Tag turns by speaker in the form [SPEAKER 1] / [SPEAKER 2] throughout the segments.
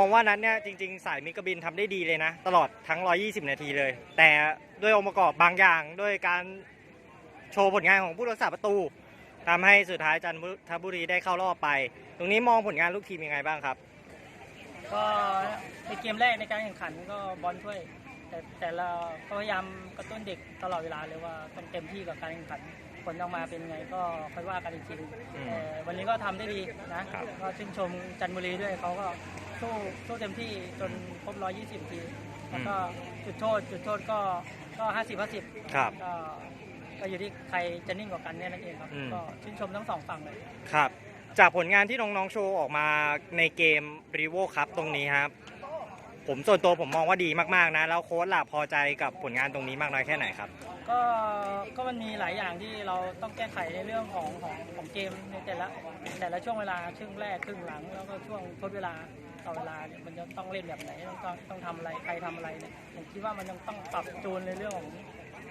[SPEAKER 1] องว่านั้นเนี่ยจริง ๆ สายมิกบินทำได้ดีเลยนะ ตลอดทั้ง 120 นาทีเลย แต่ด้วยองค์ประกอบบางอย่างด้วยการโชว์ผลงานของผู้รักษาประตูทำให้สุดท้ายจันทบุรีได้เข้ารอบไป ตรงนี้มองผลงานลูกทีมยังไงบ้างครับ
[SPEAKER 2] ก็ในเกมแรกในการแข่งขันก็บอลถ้วย แต่แต่เราพยายามกระตุ้นเด็กตลอดเวลาเลยว่าต้องเต็มที่กับการแข่งขัน ลออกมาเป็นไงก็ค่อยว่ากันอีกทีหนึง
[SPEAKER 1] อืม
[SPEAKER 2] แต่วันนี้ก็ทำได้ดีนะครับก็ชื่นชมจันทบุรีด้วยเขาก็สู้สู้เต็มที่จนครบ 120 ทีแล้วก็จุดโทษจุดโทษก็ก็ 50 50
[SPEAKER 1] ครับ
[SPEAKER 2] ก็ก็อยู่ที่ใครจะนิ่งกว่ากันเนี่ยนั่นเองครับ
[SPEAKER 1] อืม
[SPEAKER 2] ก็ชื่นชมทั้งสองฝั่งเลย
[SPEAKER 1] ครับ จากผลงานที่น้องๆโชว์ออกมาในเกมรีโวครับตรงนี้ครับ ผมส่วนตัวผมมองว่าดีมากๆนะ แล้วโค้ชล่ะพอใจกับผลงานตรงนี้มากน้อยแค่ไหนครับ
[SPEAKER 2] ก็ก็มันมีหลายอย่างที่เราต้องแก้ไขในเรื่องของของของเกมในแต่ละแต่ละช่วงเวลาครึ่งแรกครึ่งหลัง แล้วก็ช่วงทดเวลาต่อเวลาเนี่ยมันจะต้องเล่นแบบไหนต้องต้องต้องทำอะไรใครทำอะไรเนี่ยผมคิดว่ามันยังต้องปรับจูนในเรื่องของ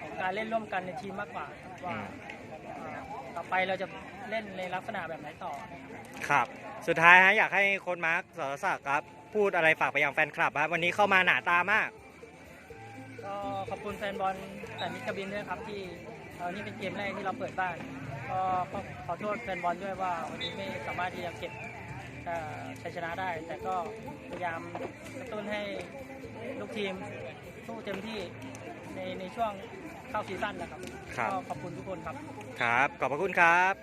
[SPEAKER 2] ของการเล่นร่วมกันในทีมมากกว่าว่าเอ่อต่อไปเราจะเล่นในลักษณะแบบไหนต่อ
[SPEAKER 1] ครับ สุดท้ายฮะอยากให้โค้ชมาร์คสรศักดิ์ครับ พูดอะไรฝากไปยังแฟนคลับครับวันนี้เข้ามาหนาตามาก
[SPEAKER 2] ก็ขอบคุณแฟนบอลแต่มิตรกบินด้วยครับที่เอ่อนี่เป็นเกมแรกที่เราเปิดบ้านก็ก็ขอโทษแฟนบอลด้วยว่าวันนี้ไม่สามารถที่จะเก็บเอ่อชัยชนะได้ แต่ก็พยายามกระตุ้นให้ลูกทีมสู้เต็มที่ในในช่วงเข้าซีซั่นนะครับ
[SPEAKER 1] ครับ
[SPEAKER 2] ก็ขอบคุณทุกคนครับ
[SPEAKER 1] ครับ ขอบพระคุณครับ